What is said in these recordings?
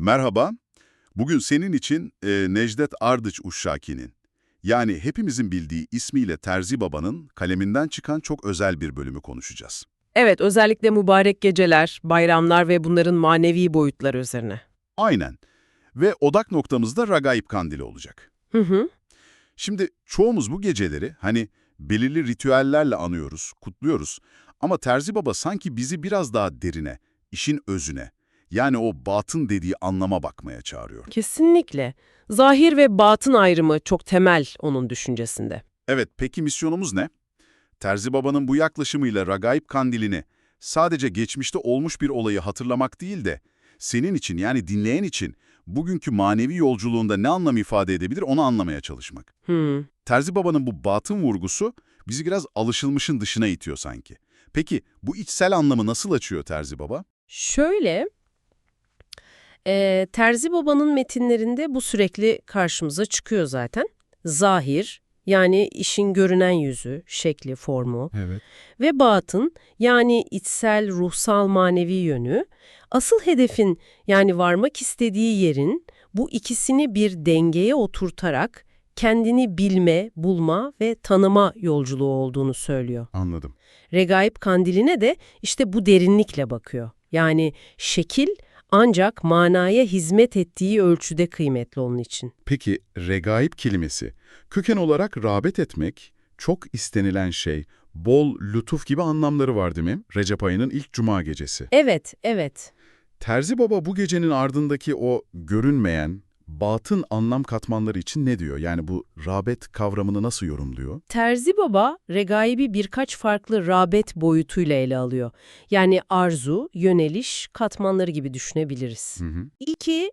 Merhaba. Bugün senin için e, Necdet Ardıç Uşşaki'nin, yani hepimizin bildiği ismiyle Terzi Baba'nın kaleminden çıkan çok özel bir bölümü konuşacağız. Evet, özellikle mübarek geceler, bayramlar ve bunların manevi boyutları üzerine. Aynen. Ve odak noktamız da Ragaib Kandili olacak. Hı hı. Şimdi çoğumuz bu geceleri hani belirli ritüellerle anıyoruz, kutluyoruz. Ama Terzi Baba sanki bizi biraz daha derine, işin özüne, yani o batın dediği anlama bakmaya çağırıyor. Kesinlikle. Zahir ve batın ayrımı çok temel onun düşüncesinde. Evet, peki misyonumuz ne? Terzi Baba'nın bu yaklaşımıyla Ragaib Kandili'ni sadece geçmişte olmuş bir olayı hatırlamak değil de senin için yani dinleyen için bugünkü manevi yolculuğunda ne anlam ifade edebilir onu anlamaya çalışmak. Hı. Terzi Baba'nın bu batın vurgusu bizi biraz alışılmışın dışına itiyor sanki. Peki bu içsel anlamı nasıl açıyor Terzi Baba? Şöyle, e, Terzi Baba'nın metinlerinde bu sürekli karşımıza çıkıyor zaten. Zahir, yani işin görünen yüzü, şekli, formu Evet. ve batın, yani içsel, ruhsal, manevi yönü, asıl hedefin yani varmak istediği yerin bu ikisini bir dengeye oturtarak kendini bilme, bulma ve tanıma yolculuğu olduğunu söylüyor. Anladım. Regaib kandiline de işte bu derinlikle bakıyor. Yani şekil ancak manaya hizmet ettiği ölçüde kıymetli onun için. Peki regaib kelimesi köken olarak rağbet etmek, çok istenilen şey, bol, lütuf gibi anlamları var değil mi? Recep ayının ilk cuma gecesi. Evet, evet. Terzi Baba bu gecenin ardındaki o görünmeyen, batın anlam katmanları için ne diyor? Yani bu rağbet kavramını nasıl yorumluyor? Terzi Baba, regaibi birkaç farklı rağbet boyutuyla ele alıyor. Yani arzu, yöneliş, katmanları gibi düşünebiliriz. Hı hı. İki,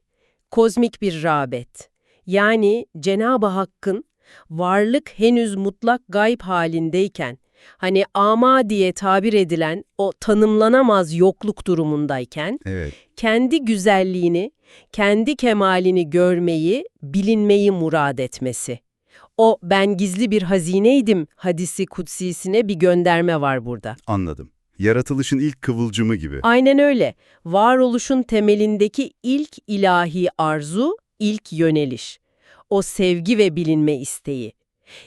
kozmik bir rağbet. Yani Cenab-ı Hakk'ın varlık henüz mutlak gayb halindeyken, hani ama diye tabir edilen o tanımlanamaz yokluk durumundayken, Evet. kendi güzelliğini, kendi kemalini görmeyi, bilinmeyi murad etmesi. O ben gizli bir hazineydim hadisi kutsisine bir gönderme var burada. Anladım. Yaratılışın ilk kıvılcımı gibi. Aynen öyle. Varoluşun temelindeki ilk ilahi arzu, ilk yöneliş. O sevgi ve bilinme isteği.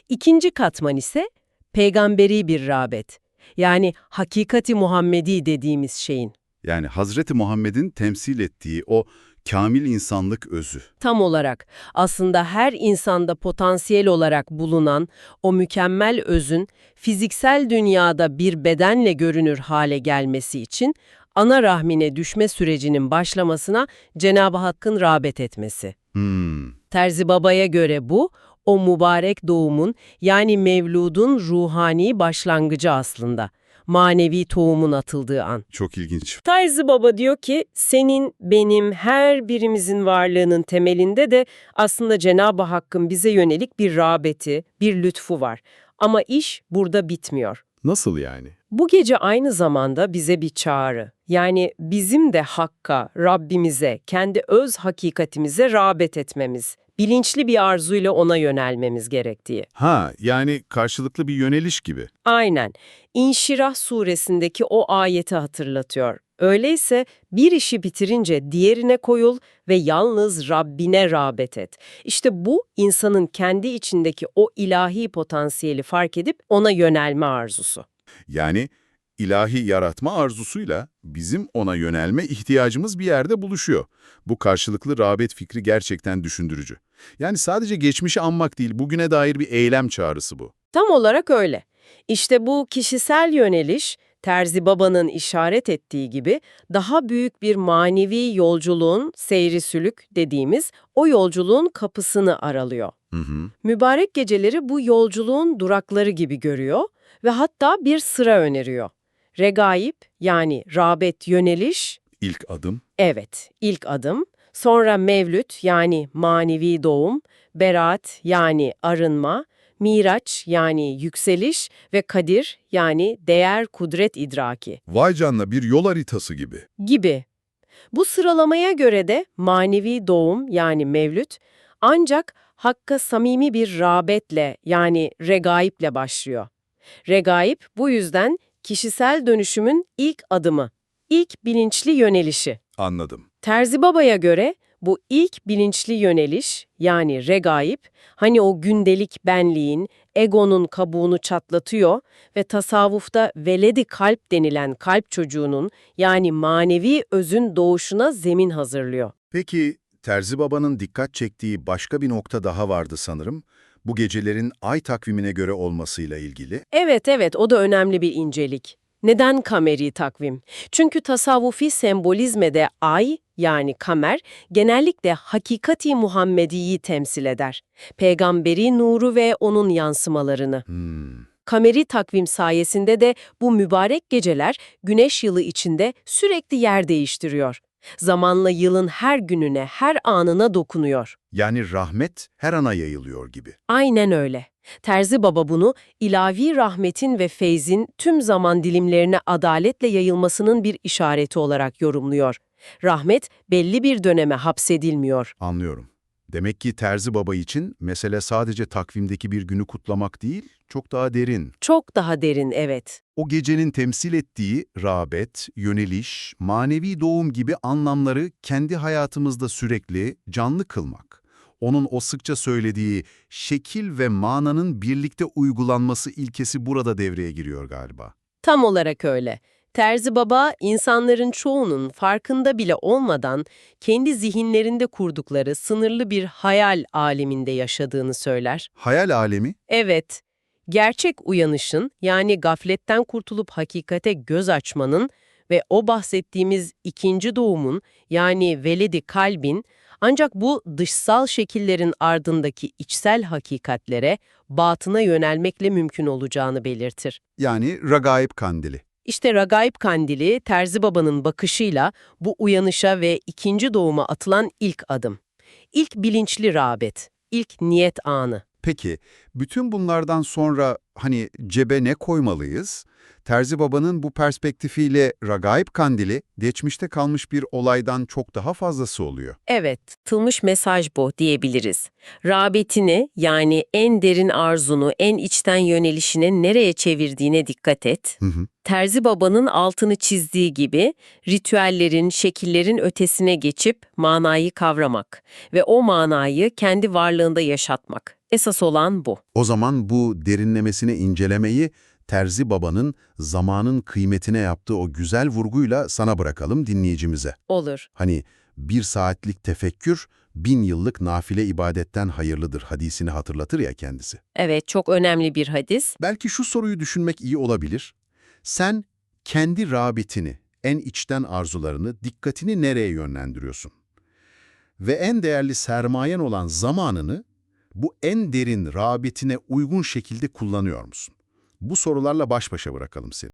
İkinci katman ise peygamberi bir rağbet. Yani hakikati Muhammedi dediğimiz şeyin. Yani Hazreti Muhammed'in temsil ettiği o kamil insanlık özü. Tam olarak aslında her insanda potansiyel olarak bulunan o mükemmel özün fiziksel dünyada bir bedenle görünür hale gelmesi için ana rahmine düşme sürecinin başlamasına Cenab-ı Hakk'ın rağbet etmesi. Hmm. Terzi Baba'ya göre bu, o mübarek doğumun yani Mevlud'un ruhani başlangıcı aslında. Manevi tohumun atıldığı an. Çok ilginç. Terzi Baba diyor ki senin, benim, her birimizin varlığının temelinde de aslında Cenab-ı Hakk'ın bize yönelik bir rağbeti, bir lütfu var. Ama iş burada bitmiyor. Nasıl yani? Bu gece aynı zamanda bize bir çağrı. Yani bizim de Hakk'a, Rabbimize, kendi öz hakikatimize rağbet etmemiz, bilinçli bir arzuyla ona yönelmemiz gerektiği. Ha, yani karşılıklı bir yöneliş gibi. Aynen. İnşirah suresindeki o ayeti hatırlatıyor. Öyleyse bir işi bitirince diğerine koyul ve yalnız Rabbine rağbet et. İşte bu insanın kendi içindeki o ilahi potansiyeli fark edip ona yönelme arzusu. Yani ilahi yaratma arzusuyla bizim ona yönelme ihtiyacımız bir yerde buluşuyor. Bu karşılıklı rağbet fikri gerçekten düşündürücü. Yani sadece geçmişi anmak değil, bugüne dair bir eylem çağrısı bu. Tam olarak öyle. İşte bu kişisel yöneliş, Terzi Baba'nın işaret ettiği gibi daha büyük bir manevi yolculuğun seyri sülük dediğimiz o yolculuğun kapısını aralıyor. Hı hı. Mübarek geceleri bu yolculuğun durakları gibi görüyor ve hatta bir sıra öneriyor. Regaib yani rağbet yöneliş, İlk adım. evet ilk adım, sonra mevlüt yani manevi doğum, beraat yani arınma, miraç yani yükseliş ve kadir yani değer kudret idraki Vay canına bir yol haritası gibi. gibi. Bu sıralamaya göre de manevi doğum yani mevlüt ancak Hakk'a samimi bir rağbetle yani regaiple başlıyor. Regaib bu yüzden kişisel dönüşümün ilk adımı, ilk bilinçli yönelişi. Anladım. Terzi Baba'ya göre Bu ilk bilinçli yöneliş yani regaib hani o gündelik benliğin, egonun kabuğunu çatlatıyor ve tasavvufta veledi kalp denilen kalp çocuğunun yani manevi özün doğuşuna zemin hazırlıyor. Peki, Terzi Baba'nın dikkat çektiği başka bir nokta daha vardı sanırım. Bu gecelerin ay takvimine göre olmasıyla ilgili. Evet evet o da önemli bir incelik. Neden kameri takvim? Çünkü tasavvufi sembolizmede ay yani kamer genellikle hakikati Muhammedi'yi temsil eder. Peygamberi nuru ve onun yansımalarını. Hmm, Kameri takvim sayesinde de bu mübarek geceler güneş yılı içinde sürekli yer değiştiriyor. Zamanla yılın her gününe, her anına dokunuyor. yani rahmet her ana yayılıyor gibi. Aynen öyle. Terzi Baba bunu ilavi rahmetin ve feyzin tüm zaman dilimlerine adaletle yayılmasının bir işareti olarak yorumluyor. Rahmet belli bir döneme hapsedilmiyor. Anlıyorum. Demek ki Terzi Baba için mesele sadece takvimdeki bir günü kutlamak değil, çok daha derin. Çok daha derin evet. O gecenin temsil ettiği rağbet, yöneliş, manevi doğum gibi anlamları kendi hayatımızda sürekli canlı kılmak. Onun o sıkça söylediği şekil ve mananın birlikte uygulanması ilkesi burada devreye giriyor galiba. Tam olarak öyle. Terzi Baba, insanların çoğunun farkında bile olmadan kendi zihinlerinde kurdukları sınırlı bir hayal aleminde yaşadığını söyler. Hayal alemi, Evet, gerçek uyanışın yani gafletten kurtulup hakikate göz açmanın ve o bahsettiğimiz ikinci doğumun yani veledi kalbin ancak bu dışsal şekillerin ardındaki içsel hakikatlere, batına yönelmekle mümkün olacağını belirtir. yani ragaib kandili. İşte Ragaib Kandili, Terzi Baba'nın bakışıyla bu uyanışa ve ikinci doğuma atılan ilk adım. İlk bilinçli rağbet, ilk niyet anı. Peki, bütün bunlardan sonra hani cebe ne koymalıyız? Terzi Baba'nın bu perspektifiyle ragaib kandili, geçmişte kalmış bir olaydan çok daha fazlası oluyor. Evet, tılmış mesaj bu diyebiliriz. Rağbetini yani en derin arzunu, en içten yönelişini nereye çevirdiğine dikkat et. Hı hı. Terzi Baba'nın altını çizdiği gibi ritüellerin, şekillerin ötesine geçip manayı kavramak ve o manayı kendi varlığında yaşatmak. Esas olan bu. O zaman bu derinlemesine incelemeyi Terzi Baba'nın zamanın kıymetine yaptığı o güzel vurguyla sana bırakalım dinleyicimize. Olur. Hani bir saatlik tefekkür, bin yıllık nafile ibadetten hayırlıdır hadisini hatırlatır ya kendisi. Evet, çok önemli bir hadis. Belki şu soruyu düşünmek iyi olabilir. Sen kendi rağbetini, en içten arzularını, dikkatini nereye yönlendiriyorsun? Ve en değerli sermayen olan zamanını bu en derin rağbetine uygun şekilde kullanıyor musun? Bu sorularla baş başa bırakalım seni.